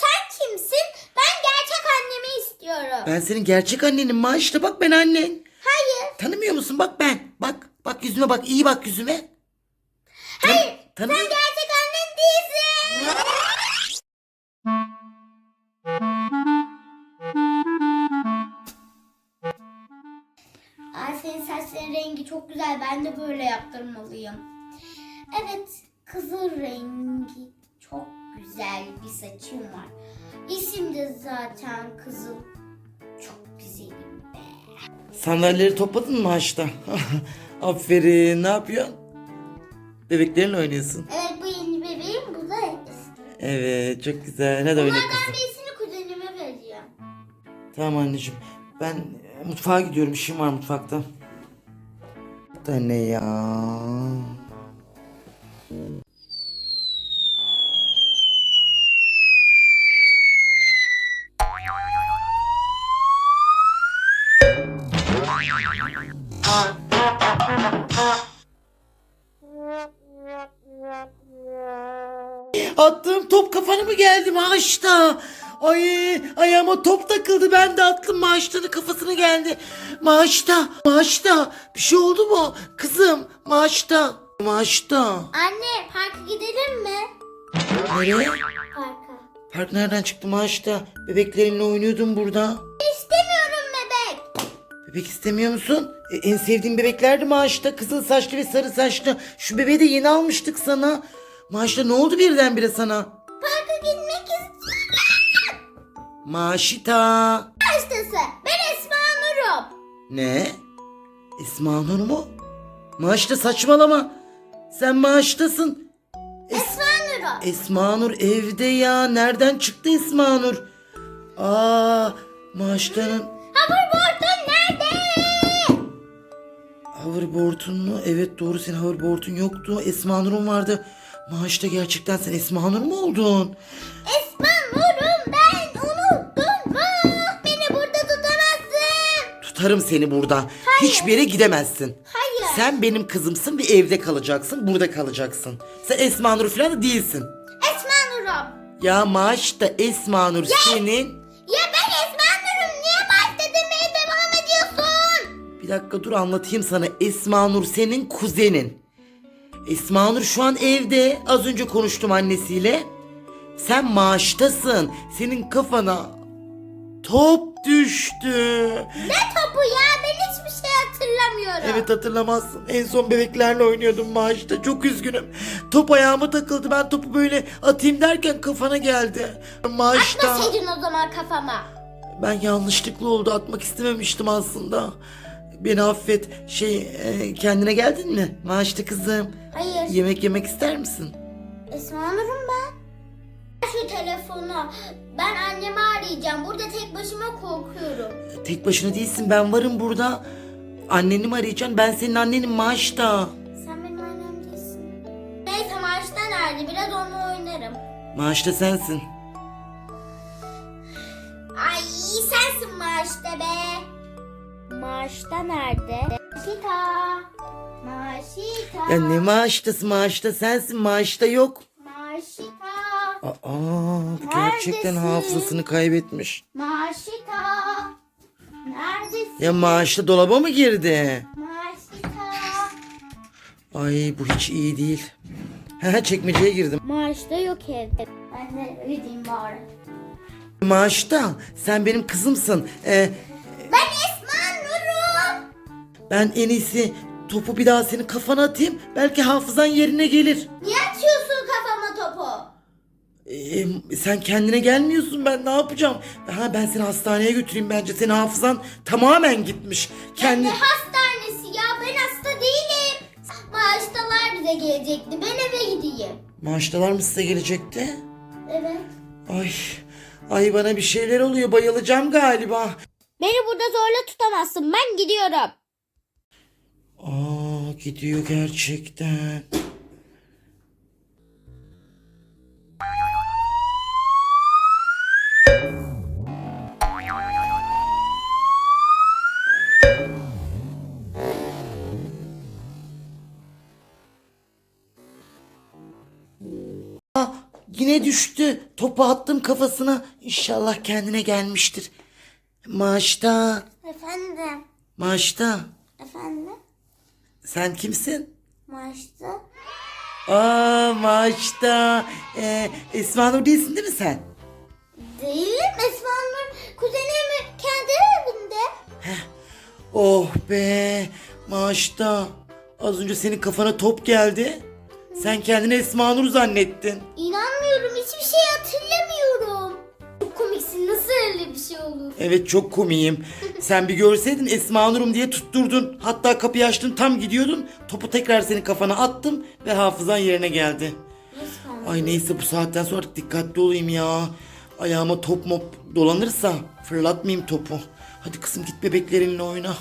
sen kimsin? Ben gerçek annemi istiyorum. Ben senin gerçek annenim maaşta bak ben annen. Hayır. Tanımıyor musun? Bak ben. Bak. Bak yüzüme bak. iyi bak yüzüme. Hayır. Tanımıyor Sen gerçek annen değilsin. Ay senin saçların rengi çok güzel. Ben de böyle yaptırmalıyım. Evet, kızıl rengi çok güzel bir saçım var. İsim de zaten kızıl. Çok güzelim be. Sandalyeleri topladın mı maaşta? Aferin. Ne yapıyorsun? Bebeklerinle oynuyorsun. Evet bu yeni bebeğim, bu da. Evet çok güzel. Hadi oyna Bunlardan kızım. birisini kuzenime vereceğim. Tamam anneciğim. Ben mutfağa gidiyorum. İşim var mutfakta. Da ne ya? Attığım top kafana mı geldi maaşta? Ay ayağıma top takıldı ben de attım maaştanın kafasına geldi. Maaşta maaşta bir şey oldu mu? Kızım maaşta maaşta. Anne parka gidelim mi? Nereye? Parka. Park nereden çıktı maaşta? Bebeklerinle oynuyordum burada. Bebek. İstemiyor musun? E, en sevdiğim bebeklerdi maaşta. Kızıl saçlı ve sarı saçlı. Şu bebeği de yeni almıştık sana. Maaşta ne oldu birdenbire sana? Parka gitmek istiyorum. Maşita. Hastası. Ben Esma Nur'um. Ne? Esma Nur mu? Maaşta saçmalama. Sen maaştasın. Esma Nur'um. Esma Nur evde ya. Nereden çıktı Esma Nur? Aa, maaştanın hoverboard'un mu? Evet doğru senin hoverboard'un yoktu. Esma Nur'un vardı. Maaşta gerçekten sen Esma Nur mu oldun? Esma Nur'um ben unuttum mu? Beni burada tutamazsın. Tutarım seni burada. Hiçbir yere gidemezsin. Hayır. Sen benim kızımsın ve evde kalacaksın. Burada kalacaksın. Sen Esma Nur falan da değilsin. Esma Nur'um. Ya maaşta Esma Nur senin. Bir dakika dur anlatayım sana. Esma Nur senin kuzenin. Esma Nur şu an evde. Az önce konuştum annesiyle. Sen maaştasın. Senin kafana top düştü. Ne topu ya? Ben hiçbir şey hatırlamıyorum. Evet hatırlamazsın. En son bebeklerle oynuyordum maaşta. Çok üzgünüm. Top ayağıma takıldı. Ben topu böyle atayım derken kafana geldi. Maaşta. Atmasaydın o zaman kafama. Ben yanlışlıkla oldu. Atmak istememiştim aslında. Beni affet. Şey e, kendine geldin mi? Maaşta kızım. Hayır. Yemek yemek ister misin? Esma Nur'um ben. Ver Şu telefonu. Ben annemi arayacağım. Burada tek başıma korkuyorum. Tek başına değilsin. Ben varım burada. Anneni mi arayacaksın? Ben senin annenim maaşta. Sen benim annem değilsin. Neyse maaşta nerede? Biraz onunla oynarım. Maaşta sensin. Ay sensin maaşta be. Maaşta nerede? Maşita. Maşita. Ya ne maaştası maaşta sensin. Maaşta yok. Maşita. Aa, bu gerçekten Neredesin? hafızasını kaybetmiş. Maşita. Neredesin? Ya maaşta dolaba mı girdi? Maşita. Ay bu hiç iyi değil. Ha çekmeceye girdim. Maaşta yok evde. Ben de gideyim bari. Maaşta sen benim kızımsın. Ee. Ben en iyisi topu bir daha senin kafana atayım. Belki hafızan yerine gelir. Niye atıyorsun kafama topu? Ee, sen kendine gelmiyorsun ben ne yapacağım? Ha ben seni hastaneye götüreyim bence. Senin hafızan tamamen gitmiş. Kendi Ne hastanesi ya? Ben hasta değilim. Maaştalar bize gelecekti. Ben eve gideyim. maaştalar mı size gelecekti? Evet. Ay ay bana bir şeyler oluyor. Bayılacağım galiba. Beni burada zorla tutamazsın. Ben gidiyorum. Aa gidiyor gerçekten. Aa, yine düştü. Topu attım kafasına. İnşallah kendine gelmiştir. Maşta, Efendim. Maşta. Efendim. Sen kimsin? Maçta. Aa Maşta. Ee, Esma Nur değilsin değil mi sen? Değilim. Esma'nın kuzenimin kendi evinde. Oh be Maşta. Az önce senin kafana top geldi. Sen kendini Esma Nur zannettin. İnanmıyorum. Hiçbir şey hatırlamıyorum. Çok komiksin. Nasıl öyle bir şey olur? Evet çok komiyim. Sen bir görseydin Esma Nur'um diye tutturdun. Hatta kapıyı açtın tam gidiyordun. Topu tekrar senin kafana attım ve hafızan yerine geldi. Ay neyse bu saatten sonra artık dikkatli olayım ya. Ayağıma top mop dolanırsa fırlatmayayım topu. Hadi kızım git bebeklerinle oyna.